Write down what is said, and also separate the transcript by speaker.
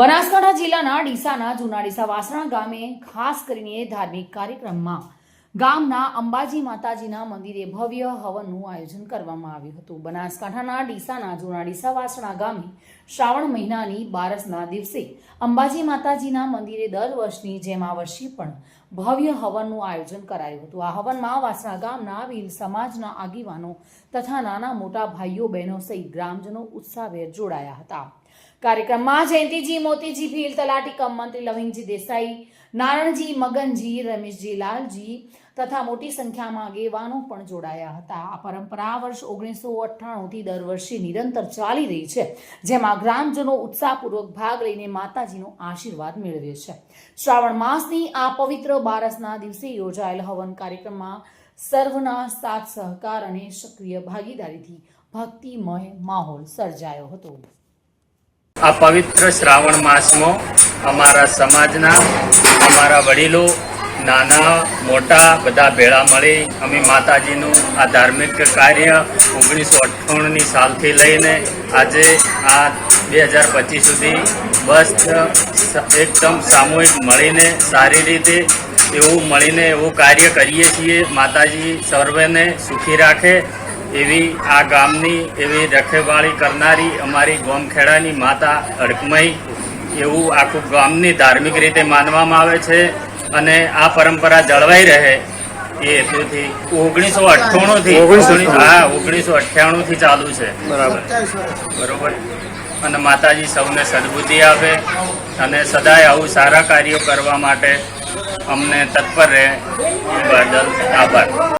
Speaker 1: બનાસકાંઠા જિલ્લાના ડીસાના જૂના ડીસા વાસણા ગામે ખાસ કરીને ધાર્મિક કાર્યક્રમમાં ગામના અંબાજી માતાજીના મંદિરે ભવ્ય હવનનું આયોજન કરવામાં આવ્યું હતું. બનાસકાંઠાના ડીસાના જૂના ડીસા વાસણા ગામે શ્રાવણ મહિનાની બારસના દિવસે અંબાજી માતાજીના મંદિરે દર વર્ષની જેમ આ વર્ષે પણ ભવ્ય હવનનું આયોજન કરાયું હતું. આ હવનમાં વાસણા ગામના વીર સમાજના આગેવાનો તથા નાના મોટા ભાઈઓ બહેનો સહિત ગ્રામજનો ઉત્સાહભેર જોડાયા હતા. કાર્યક્રમમાં જયંતિજી, મોતીજી, ભીલ, તલાટી, કમ લવિંગજી દેસાઈ, નારણજી, મગનજી, રમેશજી, લાલજી તથા મોટી સંખ્યામાં આગેવાનો પણ જોડાયા હતા. આ પરંપરા વર્ષ ઓગણીસો અઠ્ઠાણુંથી દર વર્ષે નિરંતર ચાલી રહી છે, જેમાં ગ્રામજનો ઉત્સાહપૂર્વક ભાગ લઈને માતાજીનો આશીર્વાદ મેળવે છે. શ્રાવણ માસની આ પવિત્ર બારસના દિવસે યોજાયેલ હવન કાર્યક્રમમાં સર્વના સાથ સહકાર અને સક્રિય ભાગીદારીથી ભક્તિમય માહોલ સર્જાયો હતો.
Speaker 2: આ પવિત્ર શ્રાવણ માસમાં અમારા સમાજના, અમારા વડીલો, નાના, મોટા, બધા ભેળા મળી અમે માતાજીનું આ ધાર્મિક કાર્ય ઓગણીસો અઠ્ઠાણુંની સાલથી લઈને આજે આ બે હજાર પચીસ સુધી બસ એકદમ સામૂહિક મળીને, સારી રીતે એવું મળીને એવું કાર્ય કરીએ છીએ. માતાજી સર્વેને સુખી રાખે. એવી આ ગામની એવી રખેવાળી કરનારી અમારી ગોમખેડાની માતા અડકમઈ એવું આખું ગામની ધાર્મિક રીતે માનવામાં આવે છે અને આ પરંપરા જળવાઈ રહે એ હેતુથી ઓગણીસો અઠ્ઠાણું. થી હા ઓગણીસો અઠ્ઠાણું થી ચાલુ છે.
Speaker 3: બરાબર.
Speaker 2: બરોબર. અને માતાજી સૌને સદબુદ્ધિ આપે અને સદાય આવું સારા કાર્યો કરવા માટે અમને તત્પર રહે. બદલ આભાર.